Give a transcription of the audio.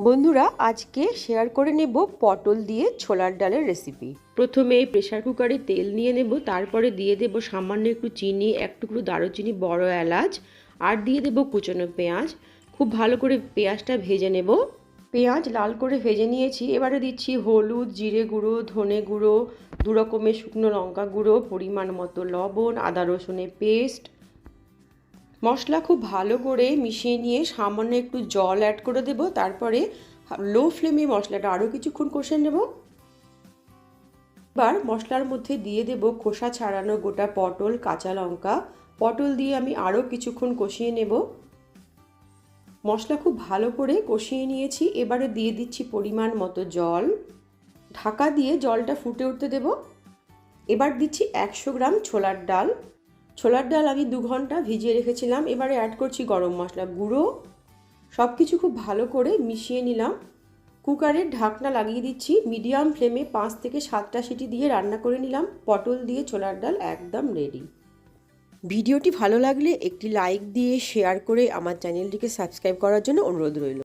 বন্ধুরা আজকে শেয়ার করে নেব পটল দিয়ে ছোলার ডালের রেসিপি প্রথমে প্রেশার কুকারে তেল নিয়ে নেব তারপরে দিয়ে দেব সামান্য একটু চিনি এক টুকরো দারুচিনি বড় এলাচ আর দিয়ে দেব কুচনো পেঁয়াজ। খুব ভালো করে পেঁয়াজটা ভেজে নেব। পেঁয়াজ লাল করে ভেজে নিয়েছি এবারে দিচ্ছি হলুদ জিরে গুঁড়ো ধনে গুঁড়ো দু রকমের শুকনো লঙ্কা গুঁড়ো পরিমাণ মতো লবণ আদা রসুনের পেস্ট মশলা খুব ভালো করে মিশিয়ে নিয়ে সামান্য একটু জল অ্যাড করে দেব, তারপরে লো ফ্লেমে মশলাটা আরও কিছুক্ষণ কষে নেব। এবার মশলার মধ্যে দিয়ে দেব খোসা ছাড়ানো গোটা পটল, কাঁচা লঙ্কা। পটল দিয়ে আমি আরও কিছুক্ষণ কষিয়ে নেব। মশলা খুব ভালো করে কষিয়ে নিয়েছি, এবারে দিয়ে দিচ্ছি পরিমাণ মতো জল। ঢাকা দিয়ে জলটা ফুটে উঠতে দেব। এবার দিচ্ছি একশো গ্রাম ছোলার ডাল। ছোলার ডাল আমি দু ঘণ্টা ভিজিয়ে রেখেছিলাম, এবারে অ্যাড করছি গরম মশলা গুঁড়ো। সব কিছু খুব ভালো করে মিশিয়ে নিলাম। কুকারের ঢাকনা লাগিয়ে দিচ্ছি, মিডিয়াম ফ্লেমে পাঁচ থেকে সাতটা সিটি দিয়ে রান্না করে নিলাম। পটল দিয়ে ছোলার ডাল একদম রেডি ভিডিওটি ভালো লাগলে একটি লাইক দিয়ে শেয়ার করে আমার চ্যানেলটিকে সাবস্ক্রাইব করার জন্য অনুরোধ রইল।